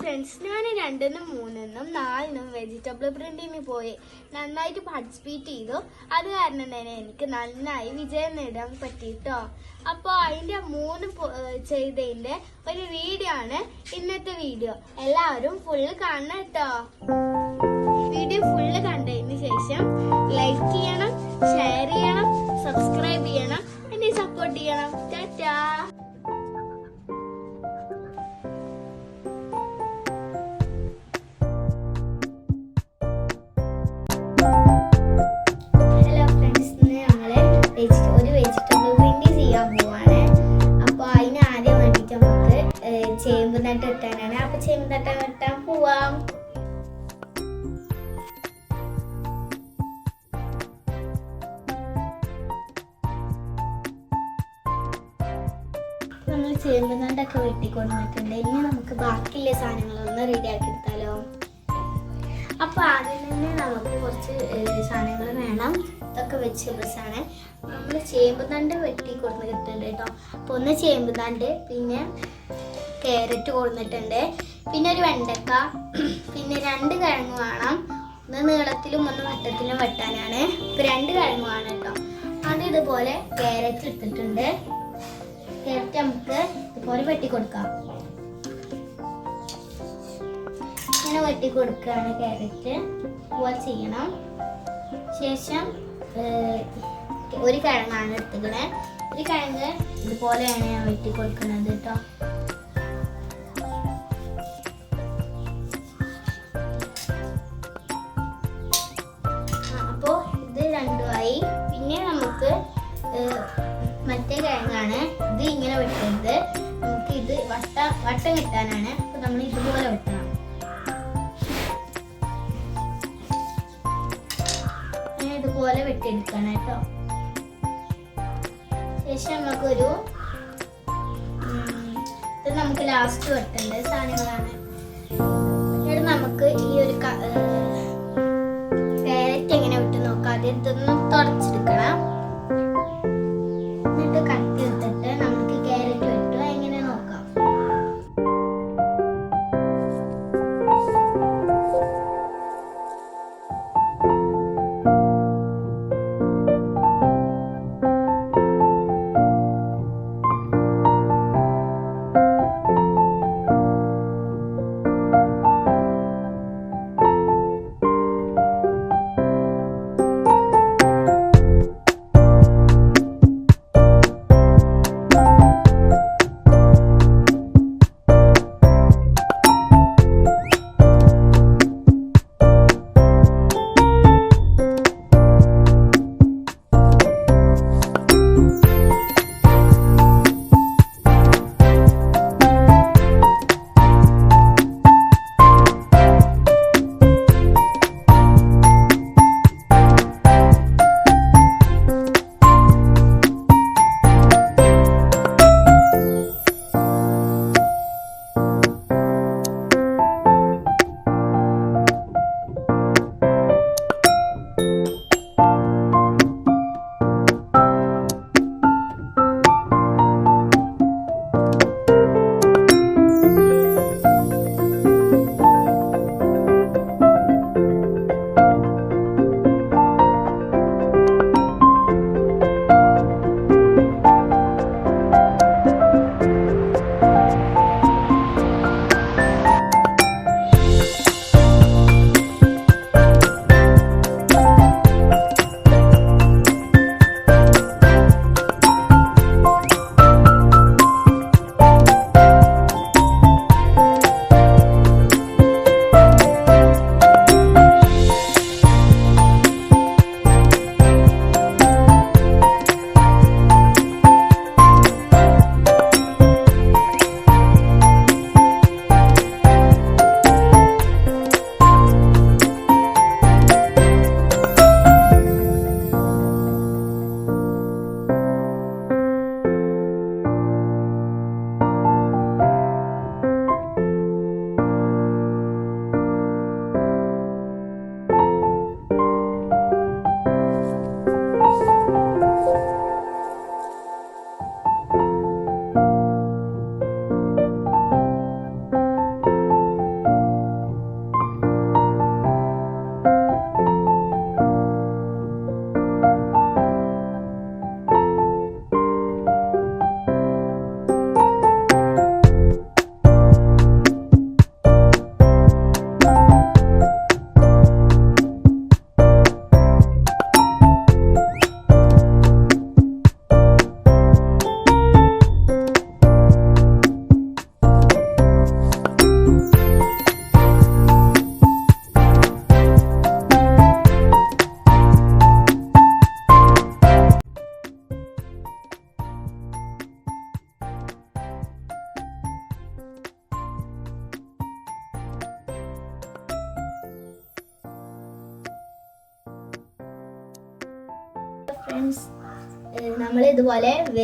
Friends ഞാൻ രണ്ടിനും മൂന്നിനും നാലിനും വെജിറ്റബിൾ പ്രിന്റിന് പോയി. നന്നായിട്ട് പാർട്ടിസിപ്പേറ്റ് ചെയ്തു. അത് കാരണം തന്നെ എനിക്ക് നന്നായി വിജയം നേടാൻ പറ്റിട്ടോ അപ്പോൾ അതിന്റെ മൂന്ന് ചെയ്തതിന്റെ ഒരു വീഡിയോ ആണ് ഇന്നത്തെ വീഡിയോ എല്ലാവരും ഫുള്ള് കാണണം കേട്ടോ വീഡിയോ ഫുള്ള് കണ്ടതിന് ശേഷം ലൈക്ക് ചെയ്യണം ഷെയർ ചെയ്യണം സബ്സ്ക്രൈബ് ചെയ്യണം എന്നെ സപ്പോർട്ട് ചെയ്യണം. ടാറ്റാ. നമ്മൾ ചേമ്പ് വെട്ടിക്കൊണ്ട് വെട്ടിക്കൊണ്ടിട്ടുണ്ട് ഇനി നമുക്ക് ബാക്കിയുള്ള സാധനങ്ങളൊന്ന് റെഡി ആക്കി എടുത്താലോ? അപ്പൊ ആദ്യം തന്നെ നമുക്ക് കുറച്ച് സാധനങ്ങൾ വേണം. ഇതൊക്കെ വെജിറ്റബിൾസാണ് നമ്മൾ ചേമ്പ് തണ്ട് വെട്ടി കൊടുത്തിട്ടുണ്ട് കേട്ടോ. അപ്പൊ ഒന്ന് ചേമ്പ് തണ്ട് പിന്നെ ക്യാരറ്റ് കൊടുത്തിട്ടുണ്ട്. പിന്നെ ഒരു വെണ്ടക്ക പിന്നെ രണ്ട് കിഴങ്ങ് വേണം. ഒന്ന് നീളത്തിലും ഒന്ന് വട്ടത്തിലും വെട്ടാനാണ്. ഇപ്പൊ രണ്ട് കിഴങ്ങ് വേണം കേട്ടോ. അത് ഇതുപോലെ ക്യാരറ്റ് എടുത്തിട്ടുണ്ട്. ക്യാരറ്റ് നമുക്ക് ഇതുപോലെ വെട്ടി കൊടുക്കാം ഇങ്ങനെ വെട്ടി കൊടുക്കുകയാണ് ക്യാരറ്റ്. ഇതുപോലെ ചെയ്യണം. ശേഷം ഒരു കിഴങ്ങാണ് എടുത്തുക്കണേ ഒരു കിഴങ്ങ് ഇതുപോലെയാണ് ഞാൻ വെട്ടി കൊടുക്കുന്നത് കേട്ടോ അപ്പോൾ ഇത് രണ്ടുമായി പിന്നെ നമുക്ക് മറ്റേ കിഴങ്ങാണ് ഇങ്ങനെ വെട്ടരുത് നമുക്ക് ഇത് വട്ട വട്ടം കിട്ടാനാണ്. അപ്പൊ നമ്മൾ ഇതുപോലെ വെട്ടണം ഇതുപോലെ വെട്ടിയെടുക്കണം കേട്ടോ. ശേഷം നമുക്കൊരു ഇത് നമുക്ക് ലാസ്റ്റ് വെട്ടേണ്ട സാധനങ്ങളാണ്. എന്നിട്ട് നമുക്ക് ഈ ഒരു ക്യാരറ്റ് എങ്ങനെ വിട്ട് നോക്കാം. ആദ്യം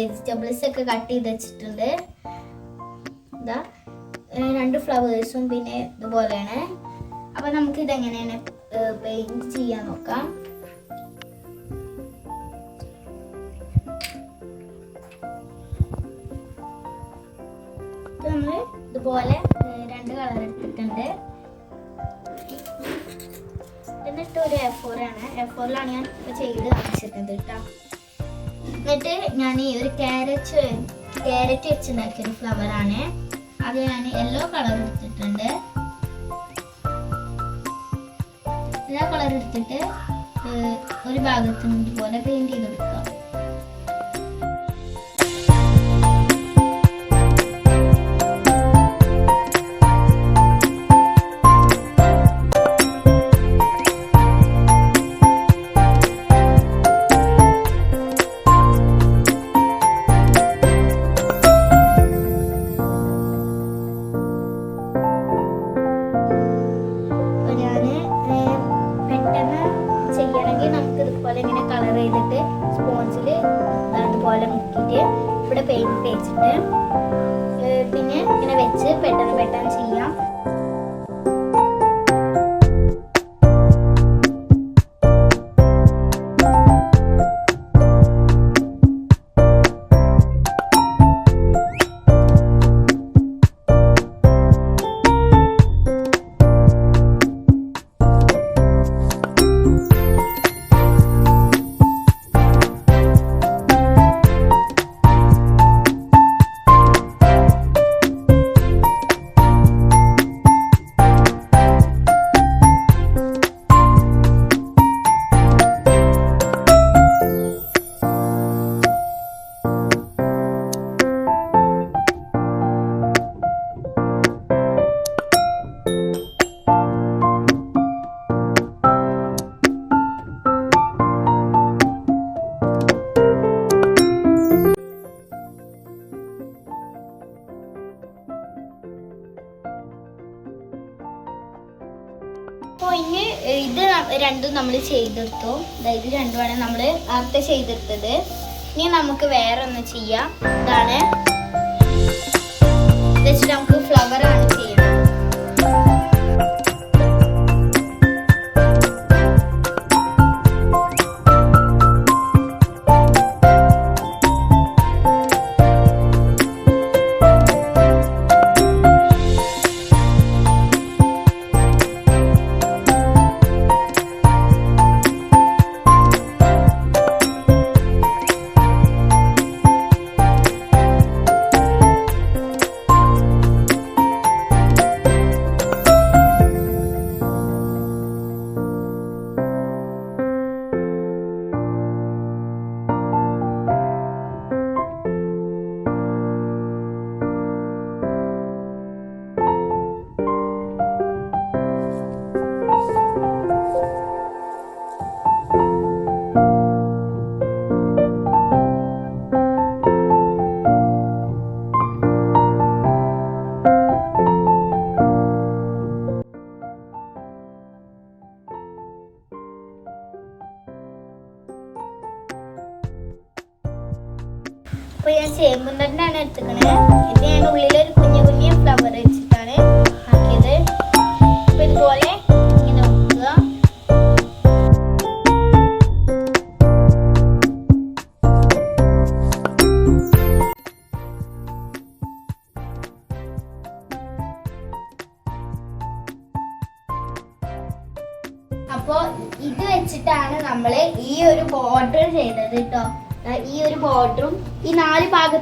വെജിറ്റബിൾസ് ഒക്കെ കട്ട് ചെയ്ത് വെച്ചിട്ടുണ്ട്. എന്താ രണ്ട് ഫ്ലവേഴ്സും പിന്നെ ഇതുപോലെയാണ്. അപ്പൊ നമുക്ക് ഇതെങ്ങനെയാണ് പെയിന്റ് ചെയ്യാൻ നോക്കാം. നമ്മൾ ഇതുപോലെ രണ്ട് കളർ ഇട്ടിട്ടുണ്ട്. എന്നിട്ട് ഒരു എ എഫോറിലാണ് ഞാൻ ഇപ്പൊ ചെയ്ത് കാണിച്ചിരുന്നത് കേട്ടോ. എന്നിട്ട് ഞാൻ ഈ ഒരു ക്യാരറ്റ് ക്യാരറ്റ് വെച്ചുണ്ടാക്കിയ ഒരു ഫ്ലവർ ആണ്. അത് ഞാൻ യെല്ലോ കളർ എടുത്തിട്ടുണ്ട്. എല്ലാ കളർ എടുത്തിട്ട് ഒരു ഭാഗത്ത് പോലെ പെയിന്റ് ചെയ്ത് കൊടുക്കുക നമ്മൾ ചെയ്തെടുത്തു. അതായത് രണ്ടുമാണ് നമ്മൾ അർത്ഥ ചെയ്തെടുത്തത്. ഇനി നമുക്ക് വേറെ ഒന്ന് ചെയ്യാം. ഇതാണ്. നമുക്ക് ഫ്ലവർ ആണ്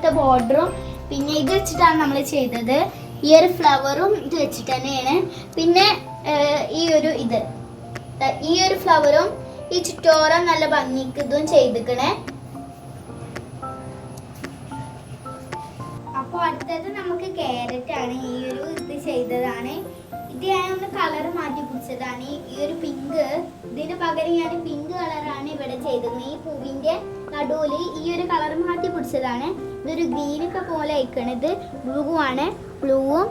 ഭാഗത്തെ ബോർഡറും പിന്നെ ഇത് വെച്ചിട്ടാണ് നമ്മൾ ചെയ്തത്. ഈ ഒരു ഫ്ലവറും ഇത് വെച്ചിട്ട് തന്നെയാണ്. പിന്നെ ഈ ഒരു ഇത്. ഈ ഒരു ഫ്ലവറും ഈ ചുറ്റോറം നല്ല ഭംഗിക്ക് ഇതും ചെയ്തിക്കണേ. അപ്പോൾ അടുത്തത് നമുക്ക് ക്യാരറ്റ് ആണ് ഈ ഒരു ഇത് ചെയ്തതാണ്. ഇത് ഞാൻ ഒന്ന് കളർ മാറ്റി പിടിച്ചതാണ്. ഈ ഒരു പിങ്ക് ഇതിന് പകരം ഞാൻ പിങ്ക് കളറാണ് ഇവിടെ ചെയ്തത് ഈ പൂവിന്റെ നടുവിൽ ഈ ഒരു കളർ മാറ്റി പിടിച്ചതാണ്. ഇതൊരു ഗ്രീനൊക്കെ പോലെ അയക്കണം ഇത് ബ്ലൂ ആണ് ബ്ലൂവും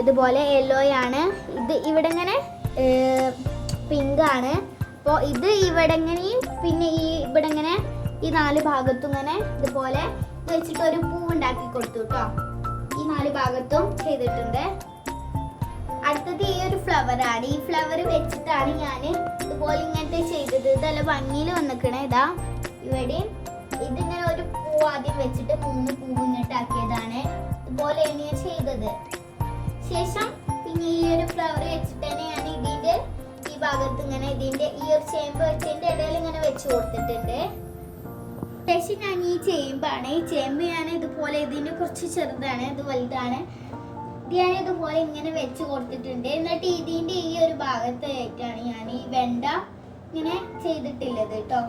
ഇതുപോലെ യെല്ലോ ആണ് ഇത് ഇവിടെ ഇങ്ങനെ പിങ്ക് ആണ് അപ്പോൾ ഇത് ഇവിടെ ഇങ്ങനെയും പിന്നെ ഈ ഇവിടെ ഇങ്ങനെ ഈ നാല് ഭാഗത്തും ഇങ്ങനെ ഇതുപോലെ വെച്ചിട്ട് ഒരു പൂ ഉണ്ടാക്കി കൊടുത്തു കേട്ടോ ഈ നാല് ഭാഗത്തും ചെയ്തിട്ടുണ്ട്. അടുത്തത് ഈ ഒരു ഫ്ലവർ ആണ് ഈ ഫ്ലവർ വെച്ചിട്ടാണ് ഞാൻ ഇതുപോലെ ഇങ്ങനത്തെ ചെയ്തത്. ഇതല്ല ഭംഗിയിൽ വന്നിക്കണേ ഇതാ. ഇവിടെ ഇതിങ്ങനെ ഒരു പൂ ആദ്യം വെച്ചിട്ട് മൂന്ന് പൂ ഇങ്ങോട്ട് ആക്കിയതാണ് ഇതുപോലെയാണ് ഞാൻ ചെയ്തത്. ശേഷം പിന്നെ ഈ ഒരു ഫ്ലവർ വെച്ചിട്ട് തന്നെ ഞാൻ ഇതിന്റെ ഈ ഭാഗത്ത് ഇങ്ങനെ ഇതിന്റെ ഈ ഒരു ചേമ്പ് വെച്ചതിന്റെ ഇടയിൽ ഇങ്ങനെ വെച്ച് കൊടുത്തിട്ടുണ്ട്. ശേഷം ഞാൻ ഈ ചേമ്പാണ് ഈ ചേമ്പ് ഞാൻ ഇതുപോലെ ഇതിന് കുറച്ച് ചെറുതാണ് ഇത് വലുതാണ്. ഞാൻ ഇതുപോലെ ഇങ്ങനെ വെച്ച് കൊടുത്തിട്ടുണ്ട്. എന്നിട്ട് ഇതിന്റെ ഈ ഒരു ഭാഗത്തായിട്ടാണ് ഞാൻ ഈ വെണ്ട ഇങ്ങനെ ചെയ്തിട്ടുള്ളത് കേട്ടോ.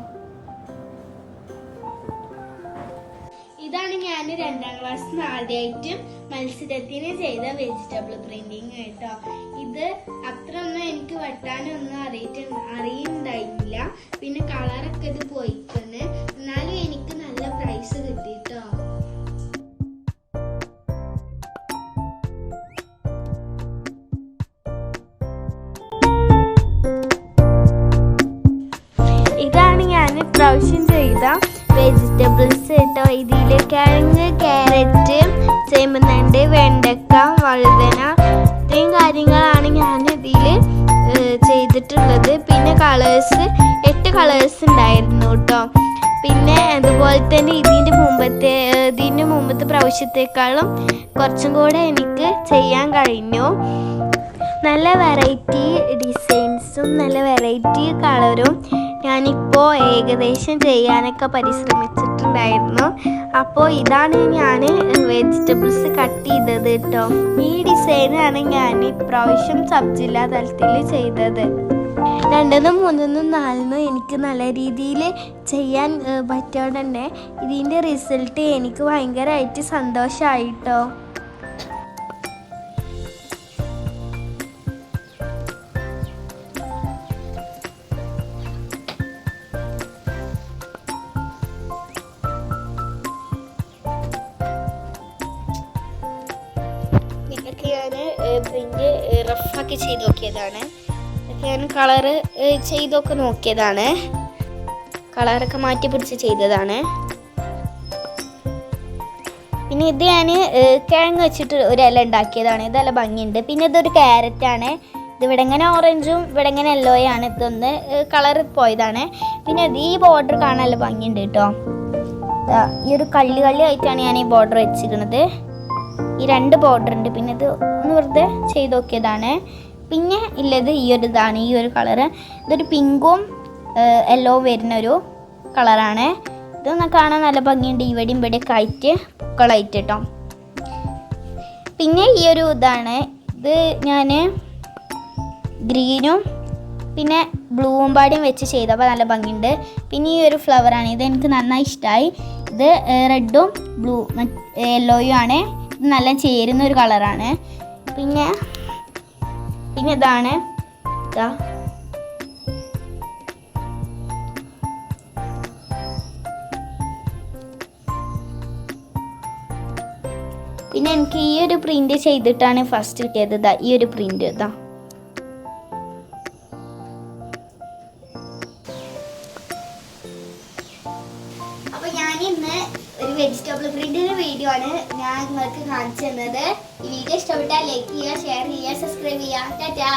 ഇതാണ് ഞാൻ രണ്ടാം ക്ലാസ്സിൽ ആദ്യമായിട്ട് മത്സരത്തിന് ചെയ്ത വെജിറ്റബിൾ പ്രിന്റിങ് കേട്ടോ. ഇത് അത്ര ഒന്നും എനിക്ക് വെട്ടാനൊന്നും അറിയിട്ട് അറിയുന്നുണ്ടായിട്ടില്ല പിന്നെ കളറൊക്കെ ഇത് പോയിക്കുന്നു എന്നാലും എനിക്ക് നല്ല പ്രൈസ് കിട്ടി കേട്ടോ ഇതാണ് ഞാൻ ഇപ്രാവശ്യം ചെയ്ത വെജിറ്റബിൾസ് ഇതിൽ കിഴങ്ങ് ക്യാരറ്റ് ചേമ്പുന്നണ്ട് വെണ്ടക്ക വഴുതന ഇത്രയും കാര്യങ്ങളാണ് ഞാൻ ഇതിൽ ചെയ്തിട്ടുള്ളത്. പിന്നെ കളേഴ്സ് എട്ട് കളേഴ്സ് ഉണ്ടായിരുന്നു കേട്ടോ പിന്നെ അതുപോലെ തന്നെ ഇതിന്റെ മുമ്പത്തെ ഇതിന്റെ മുമ്പത്തെ പ്രാവശ്യത്തെക്കാളും കുറച്ചും കൂടെ എനിക്ക് ചെയ്യാൻ കഴിഞ്ഞു. നല്ല വെറൈറ്റി ഡിസൈൻസും നല്ല വെറൈറ്റി കളറും ഞാനിപ്പോൾ ഏകദേശം ചെയ്യാനൊക്കെ പരിശ്രമിച്ചിട്ടുണ്ടായിരുന്നു അപ്പോൾ ഇതാണ് ഞാൻ വെജിറ്റബിൾസ് കട്ട് ചെയ്തത് കേട്ടോ ഈ ഡിസൈനാണ് ഞാൻ ഇപ്രാവശ്യം സബ് ജില്ലാ തലത്തിൽ ചെയ്തത്. രണ്ടെന്നും മൂന്നെന്നും നാലെന്നും എനിക്ക് നല്ല രീതിയിൽ ചെയ്യാൻ തന്നെ ഇതിന്റെ റിസൾട്ട് എനിക്ക് ഭയങ്കരമായിട്ട് സന്തോഷമായിട്ടോ കളറ് ചെയ്തൊക്കെ നോക്കിയതാണ്. കളറൊക്കെ മാറ്റി പിടിച്ച് ചെയ്തതാണ്. പിന്നെ ഇത് ഞാൻ കിഴങ്ങ് വെച്ചിട്ട് ഒരു ഇല ഉണ്ടാക്കിയതാണ്. ഇതല്ല ഭംഗിയുണ്ട്. പിന്നെ ഇതൊരു ക്യാരറ്റാണ്. ഇത് ഇവിടെ ഇങ്ങനെ ഓറഞ്ചും ഇവിടെ ഇങ്ങനെ യെല്ലോയാണ്. ഇതൊന്ന് കളർ പോയതാണ്. പിന്നെ ഇത് ഈ ബോർഡർ കാണാൻ ഭംഗിയുണ്ട് കേട്ടോ. ഈ ഒരു കള്ളി കള്ളി ആയിട്ടാണ് ഞാൻ ഈ ബോർഡർ വെച്ചിരിക്കുന്നത്. ഈ രണ്ട് ബോർഡർ ഉണ്ട്. പിന്നെ ഇത് ഒന്ന് വെറുതെ ചെയ്ത് നോക്കിയതാണ്. പിന്നെ ഉള്ളത് ഈ ഒരു ഇതാണ് ഈ ഒരു കളറ് ഇതൊരു പിങ്കും യെല്ലോ വരുന്ന ഒരു കളറാണ് ഇതൊന്ന് കാണാൻ നല്ല ഭംഗിയുണ്ട്. ഇവിടെയും ഇവിടെ ആയിട്ട് പൂക്കളായിട്ട് കേട്ടോ പിന്നെ ഈ ഒരു ഇതാണ്. ഇത് ഞാൻ ഗ്രീനും പിന്നെ ബ്ലൂവും പാടിയും വെച്ച് ചെയ്തപ്പോൾ നല്ല ഭംഗിയുണ്ട്. പിന്നെ ഈ ഒരു ഫ്ലവറാണ് ഇത് എനിക്ക് നന്നായി ഇഷ്ടമായി ഇത് റെഡും ബ്ലൂ യെല്ലോയും ആണ്. ഇത് നല്ല ചേരുന്ന ഒരു കളറാണ് പിന്നെ പിന്നെ ഇതാണ് ഇതാ പിന്നെ എനിക്ക് ഈ ഒരു പ്രിന്റ് ചെയ്തിട്ടാണ് ഫസ്റ്റ് കിട്ടിയത്. ഈ ഒരു പ്രിന്റ് ഇതാ സബ്സ്ക്രൈബ് ചെയ്യുക ടാറ്റാ